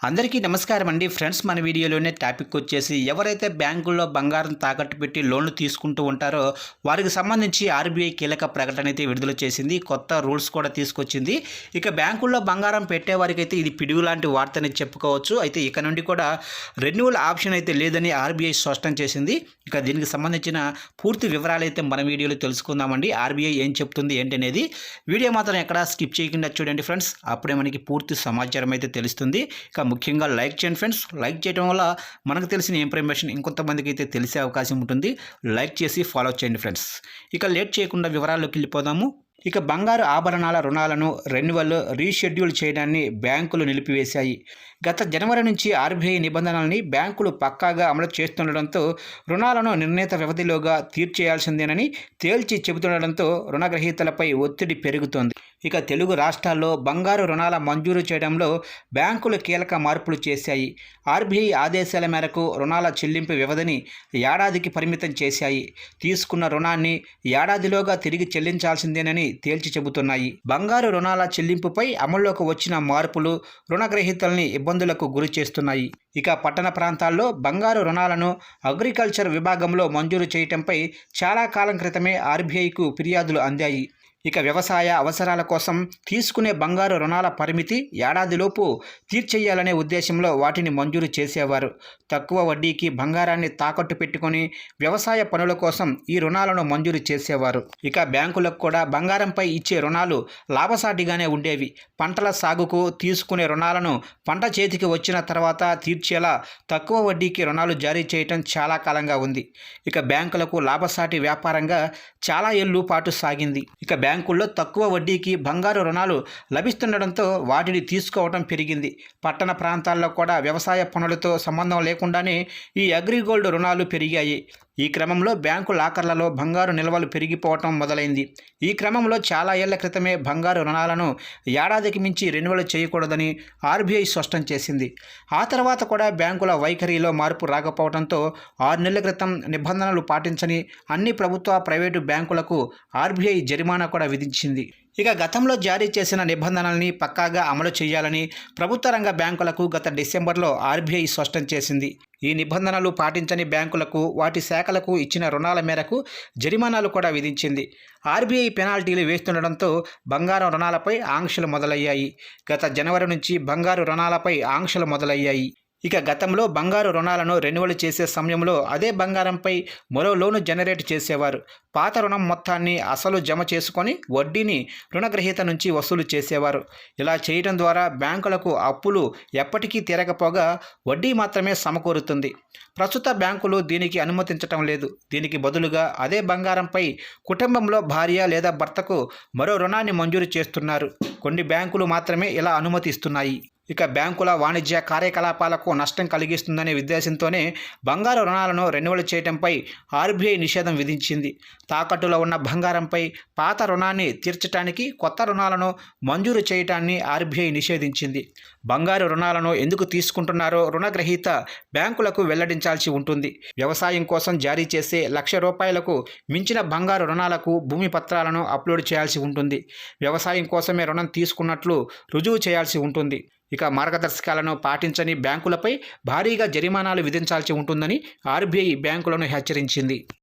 అందరికీ నమస్కారం అండి. ఫ్రెండ్స్ మన వీడియోలోనే టాపిక్ వచ్చేసి ఎవరైతే బ్యాంకుల్లో బంగారం తాకట్టు పెట్టి లోన్లు తీసుకుంటూ ఉంటారో వారికి సంబంధించి ఆర్బీఐ కీలక ప్రకటన అయితే విడుదల చేసింది. కొత్త రూల్స్ కూడా తీసుకొచ్చింది. ఇక బ్యాంకుల్లో బంగారం పెట్టే వారికి అయితే ఇది పిడుగు లాంటి వార్తని చెప్పుకోవచ్చు. అయితే ఇక నుండి కూడా రెన్యువల్ ఆప్షన్ అయితే లేదని ఆర్బీఐ స్పష్టం చేసింది. ఇక దీనికి సంబంధించిన పూర్తి వివరాలు అయితే మన వీడియోలో తెలుసుకుందామండి. ఆర్బీఐ ఏం చెప్తుంది ఏంటనేది వీడియో మాత్రం ఎక్కడా స్కిప్ చేయకుండా చూడండి ఫ్రెండ్స్. అప్పుడే మనకి పూర్తి సమాచారం అయితే తెలుస్తుంది. ఇక ముఖ్యంగా లైక్ చేయండి ఫ్రెండ్స్. లైక్ చేయడం వల్ల మనకు తెలిసిన ఇన్ఫర్మేషన్ ఇంకొంతమందికి అయితే తెలిసే అవకాశం ఉంటుంది. లైక్ చేసి ఫాలో చేయండి ఫ్రెండ్స్. ఇక లేట్ చేయకుండా వివరాల్లోకి వెళ్ళిపోదాము. ఇక బంగారు ఆభరణాల రుణాలను రెన్యువల్ రీషెడ్యూల్ చేయడాన్ని బ్యాంకులు నిలిపివేశాయి. గత జనవరి నుంచి ఆర్బీఐ నిబంధనల్ని బ్యాంకులు పక్కాగా అమలు చేస్తుండడంతో రుణాలను నిర్ణీత వ్యవధిలోగా తీర్చేయాల్సిందేనని తేల్చి చెబుతుండడంతో రుణగ్రహీతలపై ఒత్తిడి పెరుగుతోంది. ఇక తెలుగు రాష్ట్రాల్లో బంగారు రుణాల మంజూరు చేయడంలో బ్యాంకులు కీలక మార్పులు చేశాయి. ఆర్బీఐ ఆదేశాల మేరకు రుణాల చెల్లింపు వ్యవధిని ఏడాదికి పరిమితం చేశాయి. తీసుకున్న రుణాన్ని ఏడాదిలోగా తిరిగి చెల్లించాల్సిందేనని తేల్చి చెబుతున్నాయి. బంగారు రుణాల చెల్లింపుపై అమల్లోకి వచ్చిన మార్పులు రుణగ్రహీతల్ని ఇబ్బందులకు గురి చేస్తున్నాయి ఇక పట్టణ ప్రాంతాల్లో బంగారు రుణాలను అగ్రికల్చర్ విభాగంలో మంజూరు చేయటంపై చాలా కాలం క్రితమే ఆర్బీఐకు ఫిర్యాదులు అందాయి. ఇక వ్యవసాయ అవసరాల కోసం తీసుకునే బంగారు రుణాల పరిమితి ఏడాదిలోపు తీర్చేయాలనే ఉద్దేశంలో వాటిని మంజూరు చేసేవారు. తక్కువ వడ్డీకి బంగారాన్ని తాకట్టు పెట్టుకొని వ్యవసాయ పనుల కోసం ఈ రుణాలను మంజూరు చేసేవారు. ఇక బ్యాంకులకు కూడా బంగారంపై ఇచ్చే రుణాలు లాభసాటిగానే ఉండేవి. పంటల సాగుకు తీసుకునే రుణాలను పంట చేతికి వచ్చిన తర్వాత తీర్చేలా తక్కువ వడ్డీకి రుణాలు జారీ చేయటం చాలా కాలంగా ఉంది. ఇక బ్యాంకులకు లాభసాటి వ్యాపారంగా చాలా ఏళ్ళు పాటు సాగింది. ఇక బ్యాంకుల్లో తక్కువ వడ్డీకి బంగారు రుణాలు లభిస్తుండడంతో వాటిని తీసుకోవడం పెరిగింది. పట్టణ ప్రాంతాల్లో కూడా వ్యవసాయ పనులతో సంబంధం లేకుండానే ఈ అగ్రిగోల్డ్ రుణాలు పెరిగాయి. ఈ క్రమంలో బ్యాంకు లాకర్లలో బంగారు నిల్వలు పెరిగిపోవటం మొదలైంది. ఈ క్రమంలో చాలా ఏళ్ళ క్రితమే బంగారు రుణాలను ఏడాదికి మించి రెన్యువల్ చేయకూడదని ఆర్బీఐ స్పష్టం చేసింది. ఆ తర్వాత కూడా బ్యాంకుల వైఖరిలో మార్పు రాకపోవడంతో ఆరు నెలల క్రితం నిబంధనలు పాటించని అన్ని ప్రభుత్వ ప్రైవేటు బ్యాంకులకు ఆర్బీఐ జరిమానా కూడా విధించింది. ఇక గతంలో జారీ చేసిన నిబంధనల్ని పక్కాగా అమలు చేయాలని ప్రభుత్వ రంగ బ్యాంకులకు గత డిసెంబర్లో ఆర్బీఐ స్పష్టం చేసింది. ఈ నిబంధనలు పాటించని బ్యాంకులకు వాటి శాఖలకు ఇచ్చిన రుణాల మేరకు జరిమానాలు కూడా విధించింది. ఆర్బీఐ పెనాల్టీలు వేస్తుండడంతో బంగారం రుణాలపై ఆంక్షలు మొదలయ్యాయి. గత జనవరి నుంచి బంగారు రుణాలపై ఆంక్షలు మొదలయ్యాయి. ఇక గతంలో బంగారు రుణాలను రెన్యువల్ చేసే సమయంలో అదే బంగారంపై మరో లోను జనరేట్ చేసేవారు. పాత రుణం మొత్తాన్ని అసలు జమ చేసుకొని వడ్డీని రుణగ్రహీత నుంచి వసూలు చేసేవారు. ఇలా చేయడం ద్వారా బ్యాంకులకు అప్పులు ఎప్పటికీ తీరకపోగా వడ్డీ మాత్రమే సమకూరుతుంది. ప్రస్తుత బ్యాంకులు దీనికి అనుమతించటం లేదు. దీనికి బదులుగా అదే బంగారంపై కుటుంబంలో భార్య లేదా భర్తకు మరో రుణాన్ని మంజూరు చేస్తున్నారు. కొన్ని బ్యాంకులు మాత్రమే ఇలా అనుమతిస్తున్నాయి. ఇక బ్యాంకుల వాణిజ్య కార్యకలాపాలకు నష్టం కలిగిస్తుందనే ఉద్దేశంతోనే బంగారు రుణాలను రెన్యువల్ చేయడంపై ఆర్బీఐ నిషేధం విధించింది. తాకట్టులో ఉన్న బంగారంపై పాత రుణాన్ని తీర్చడానికి కొత్త రుణాలను మంజూరు చేయటాన్ని ఆర్బీఐ నిషేధించింది. బంగారు రుణాలను ఎందుకు తీసుకుంటున్నారో రుణగ్రహీత బ్యాంకులకు వెల్లడించాల్సి ఉంటుంది. వ్యవసాయం కోసం జారీ చేసే లక్ష రూపాయలకు మించిన బంగారు రుణాలకు భూమి పత్రాలను అప్లోడ్ చేయాల్సి ఉంటుంది. వ్యవసాయం కోసమే రుణం తీసుకున్నట్లు రుజువు చేయాల్సి ఉంటుంది. ఇక మార్గదర్శకాలను పాటించని బ్యాంకులపై భారీగా జరిమానాలు విధించాల్సి ఉంటుందని ఆర్బీఐ బ్యాంకులను హెచ్చరించింది.